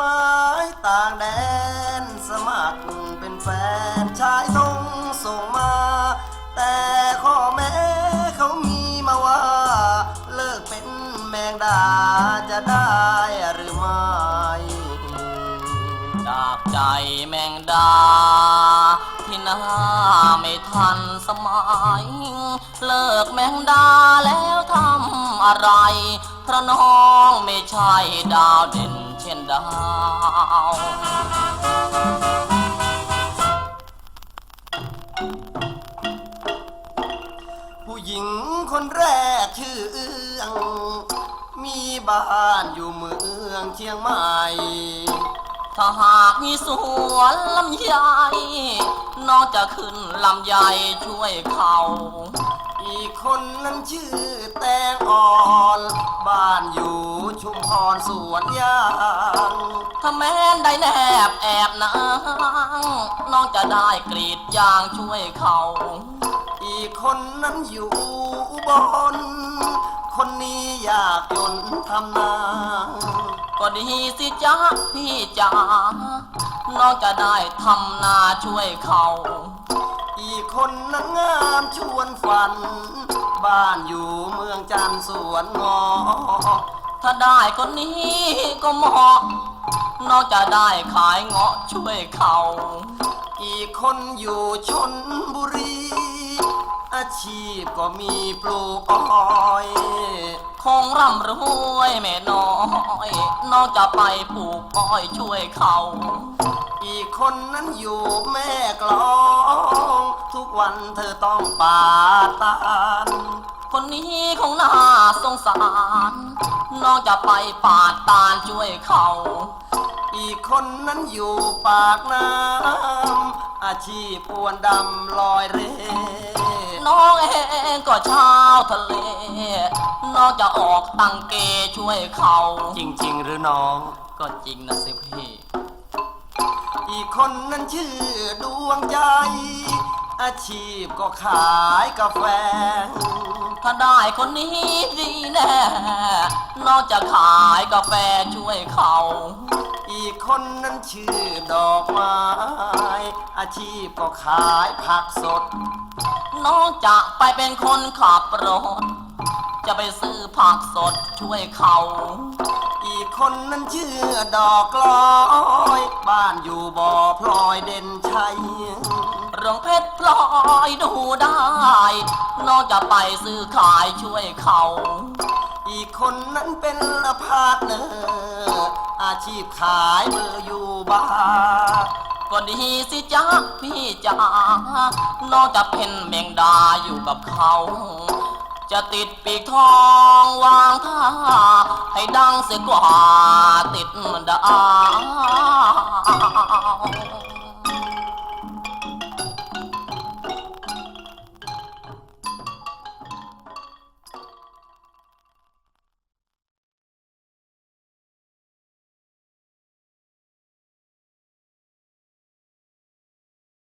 ไม้ต่างแดน สมัครเป็นแฟนชายทงส่งมา แต่ข้อแม้เขามีมาว่า เลิกเป็นแมงดาจะได้หรือไม่จากใจแมงดา ที่หน้าไม่ทันสมัย เลิกแมงดาแล้วทำอะไรพระน้องไม่ใช่ดาวเด่น ช่นดาวผู้หญิงคนแรกชื่อเอื้อง มีบ้านอยู่เมืองเชียงใหม่ ถ้าหากมีสวนลำไยน้องจะขึ้นลำไยช่วยเขา อีคนนั้นชื่อแตงอ่อน บ้านอยู่ชุมพรสวนยางถ้าแม้นได้แนบแอบนางน้องจะได้กรีดยางช่วยเขา อีกคนนั้นอยู่อุบลคนนี้อยากจนทำนา ก็ดีสิจ๊ะพี่จ๋าน้องจะได้ทำนาช่วยเขา อีกคนนั้นงา ชวนฝัน บ้านอยู่เมืองจันสวนงอ ถ้าได้คนนี้ก็เหมาะ นองจะได้ขายเงาะช่วยเขา อีกคนอยู่ชนบุรี อาชีพก็มีปลูกอ้อยคงร่ำรวยไม่น้อย นองจะไปปลูกอ้อยช่วยเขา อีกคนนั้นอยู่แม่กลอง วันเธอต้องปาดตานคนนี้คงน่าสงสารน้องจะไปปาดตาลช่วยเขา อีกคนนั้นอยู่ปากน้ำอาชีพปวนดำลอยเร่น้องเองก็ชาวทะเลน้องจะออกตังเกช่วยเขา จริง ๆ หรือน้องก็จริงนะสิพี่ อีกคนนั้นชื่อดวงใจ อาชีพก็ขายกาแฟ ถ้าได้คนนี้ดีแน่ นองจะขายกาแฟช่วยเขา อีกคนนั้นชื่อดอกไม้ อาชีพก็ขายผักสด นองจะไปเป็นคนขับรถ จะไปซื้อผักสดช่วยเขา อีกคนนั้นชื่อดอกลอย บ้านอยู่บ่อพลอยเด่นชัยเรื่องเพ อยดูได้ นองจะไปซื้อขายช่วยเขา อีกคนนั้นเป็นพาร์ทเนอร์อาชีพขายเบอร์อยู่บ้านก็ดีสิจ๊ะพี่จ๋านองจะเป็นแมงดาอยู่กับเขา จะติดปีกทองวางท่า ให้ดังเสียกว่าติดดาว